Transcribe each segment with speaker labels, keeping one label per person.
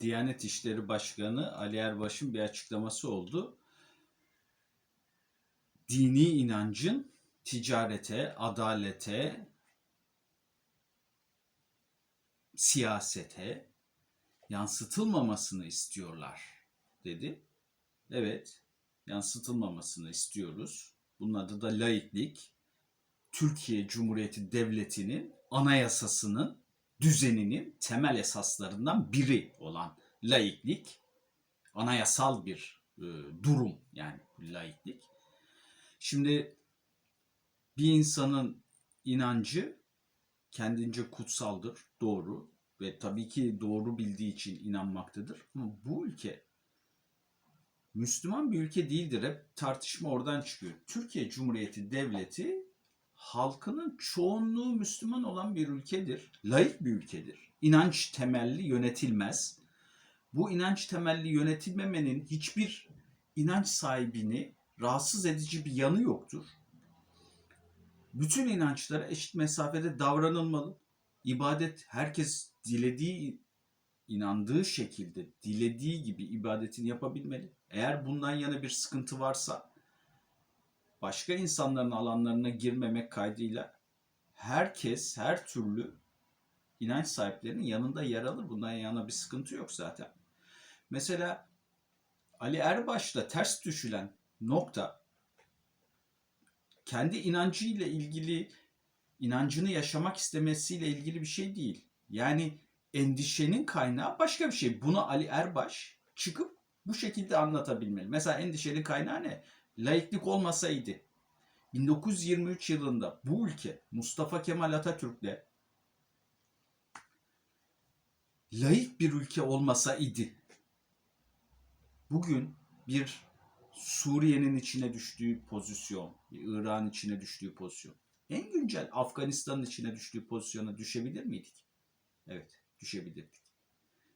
Speaker 1: Diyanet İşleri Başkanı Ali Erbaş'ın bir açıklaması oldu. Dini inancın ticarete, adalete, siyasete yansıtılmamasını istiyorlar dedi. Evet, yansıtılmamasını istiyoruz. Bunun adı da laiklik. Türkiye Cumhuriyeti Devleti'nin anayasasının düzeninin temel esaslarından biri olan laiklik anayasal bir e, durum yani laiklik. Şimdi bir insanın inancı kendince kutsaldır, doğru ve tabii ki doğru bildiği için inanmaktadır. Ama bu ülke Müslüman bir ülke değildir. Hep tartışma oradan çıkıyor. Türkiye Cumhuriyeti Devleti halkının çoğunluğu Müslüman olan bir ülkedir. Laik bir ülkedir. İnanç temelli yönetilmez. Bu inanç temelli yönetilmemenin hiçbir inanç sahibini rahatsız edici bir yanı yoktur. Bütün inançlara eşit mesafede davranılmalı. İbadet herkes dilediği, inandığı şekilde, dilediği gibi ibadetini yapabilmeli. Eğer bundan yana bir sıkıntı varsa başka insanların alanlarına girmemek kaydıyla herkes her türlü inanç sahiplerinin yanında yer alır. Bundan yana bir sıkıntı yok zaten. Mesela Ali Erbaş'la ters düşülen nokta kendi inancıyla ilgili inancını yaşamak istemesiyle ilgili bir şey değil. Yani endişenin kaynağı başka bir şey. Bunu Ali Erbaş çıkıp bu şekilde anlatabilmeli. Mesela endişenin kaynağı ne? Laiklik olmasaydı 1923 yılında bu ülke Mustafa Kemal Atatürk'le laik bir ülke olmasaydı bugün bir Suriye'nin içine düştüğü pozisyon, İran içine düştüğü pozisyon, en güncel Afganistan'ın içine düştüğü pozisyona düşebilir miydik? Evet, düşebilirdik.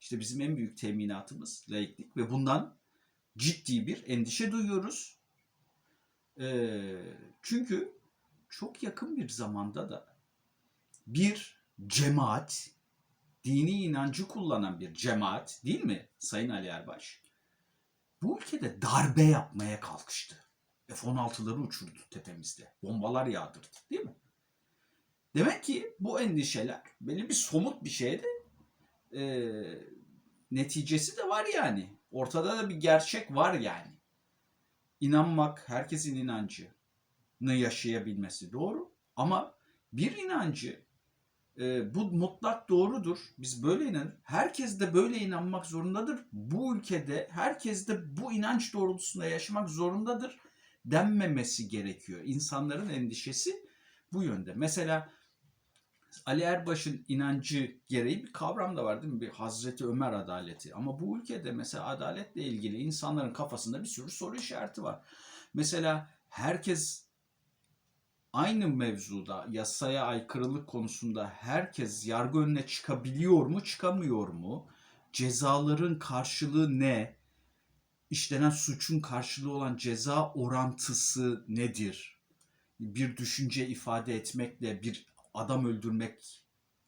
Speaker 1: İşte bizim en büyük teminatımız laiklik ve bundan ciddi bir endişe duyuyoruz. Ee, çünkü çok yakın bir zamanda da bir cemaat, dini inancı kullanan bir cemaat değil mi Sayın Ali Erbaş? Bu ülkede darbe yapmaya kalkıştı. F-16'ları uçurdu tepemizde. Bombalar yağdırdı değil mi? Demek ki bu endişeler belli bir somut bir şeyde e, neticesi de var yani. Ortada da bir gerçek var yani. İnanmak, herkesin inancını yaşayabilmesi doğru. Ama bir inancı e, bu mutlak doğrudur. Biz böyle inanır. Herkes de böyle inanmak zorundadır. Bu ülkede herkes de bu inanç doğrultusunda yaşamak zorundadır denmemesi gerekiyor. İnsanların endişesi bu yönde. Mesela Ali Erbaş'ın inancı gereği bir kavram da var değil mi? Bir Hazreti Ömer adaleti. Ama bu ülkede mesela adaletle ilgili insanların kafasında bir sürü soru işareti var. Mesela herkes aynı mevzuda yasaya aykırılık konusunda herkes yargı önüne çıkabiliyor mu, çıkamıyor mu? Cezaların karşılığı ne? İşlenen suçun karşılığı olan ceza orantısı nedir? Bir düşünce ifade etmekle bir adam öldürmek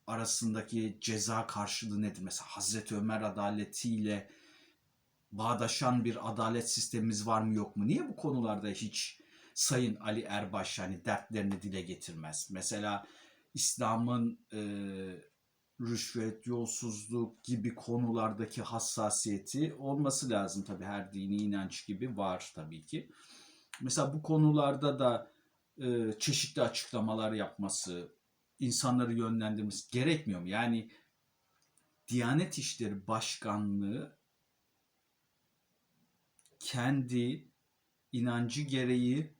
Speaker 1: arasındaki ceza karşılığı nedir? Mesela Hazreti Ömer adaletiyle bağdaşan bir adalet sistemimiz var mı yok mu? Niye bu konularda hiç Sayın Ali Erbaş hani dertlerini dile getirmez? Mesela İslam'ın e, rüşvet, yolsuzluk gibi konulardaki hassasiyeti olması lazım tabii her dini inanç gibi var tabii ki. Mesela bu konularda da e, çeşitli açıklamalar yapması, insanları yönlendirmesi gerekmiyor mu? Yani Diyanet İşleri Başkanlığı kendi inancı gereği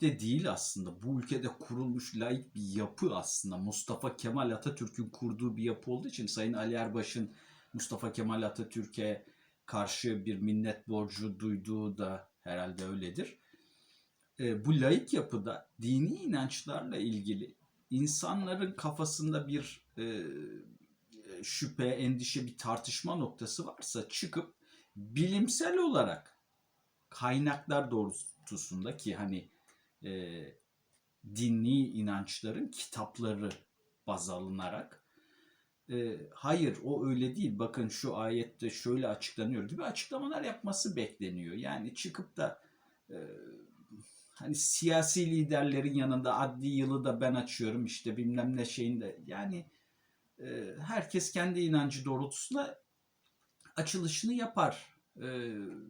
Speaker 1: de değil aslında. Bu ülkede kurulmuş laik bir yapı aslında. Mustafa Kemal Atatürk'ün kurduğu bir yapı olduğu için Sayın Ali Erbaş'ın Mustafa Kemal Atatürk'e karşı bir minnet borcu duyduğu da herhalde öyledir. E, bu laik yapıda dini inançlarla ilgili insanların kafasında bir e, şüphe, endişe, bir tartışma noktası varsa çıkıp bilimsel olarak kaynaklar doğrultusunda ki hani e, dini inançların kitapları baz alınarak e, hayır o öyle değil bakın şu ayette şöyle açıklanıyor gibi açıklamalar yapması bekleniyor. Yani çıkıp da e, hani siyasi liderlerin yanında adli yılı da ben açıyorum işte bilmem ne şeyinde yani e, herkes kendi inancı doğrultusunda açılışını yapar. E,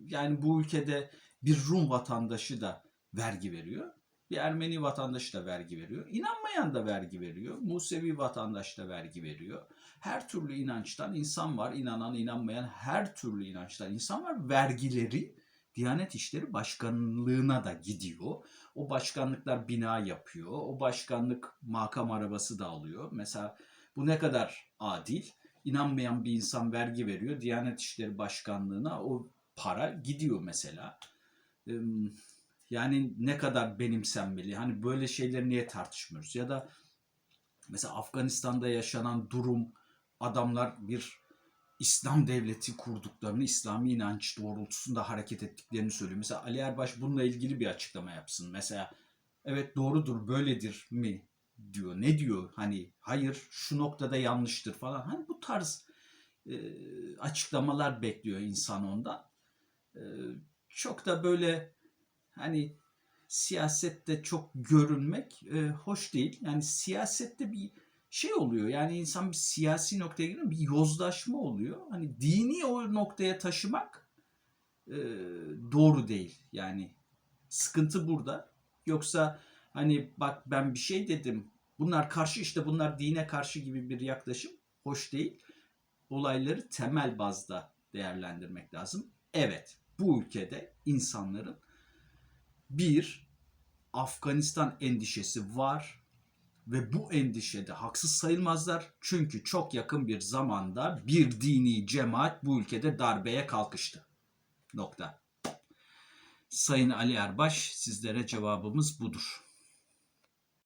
Speaker 1: yani bu ülkede bir Rum vatandaşı da vergi veriyor. Bir Ermeni vatandaşı da vergi veriyor. İnanmayan da vergi veriyor. Musevi vatandaş da vergi veriyor. Her türlü inançtan insan var. İnanan, inanmayan her türlü inançtan insan var. Vergileri Diyanet İşleri Başkanlığına da gidiyor. O başkanlıklar bina yapıyor. O başkanlık makam arabası da alıyor. Mesela bu ne kadar adil? İnanmayan bir insan vergi veriyor. Diyanet İşleri Başkanlığına o para gidiyor mesela. Yani ne kadar benimsenmeli? Hani böyle şeyleri niye tartışmıyoruz? Ya da mesela Afganistan'da yaşanan durum adamlar bir İslam devleti kurduklarını, İslami inanç doğrultusunda hareket ettiklerini söylüyor. Mesela Ali Erbaş bununla ilgili bir açıklama yapsın. Mesela evet doğrudur böyledir mi diyor. Ne diyor? Hani hayır şu noktada yanlıştır falan. Hani bu tarz e, açıklamalar bekliyor insan ondan. E, çok da böyle hani siyasette çok görünmek e, hoş değil. Yani siyasette bir şey oluyor. Yani insan bir siyasi noktaya geliyor, bir yozlaşma oluyor. Hani dini o noktaya taşımak e, doğru değil. Yani sıkıntı burada. Yoksa hani bak ben bir şey dedim. Bunlar karşı işte bunlar dine karşı gibi bir yaklaşım hoş değil. Olayları temel bazda değerlendirmek lazım. Evet, bu ülkede insanların bir Afganistan endişesi var ve bu endişede haksız sayılmazlar. Çünkü çok yakın bir zamanda bir dini cemaat bu ülkede darbeye kalkıştı. Nokta. Sayın Ali Erbaş sizlere cevabımız budur.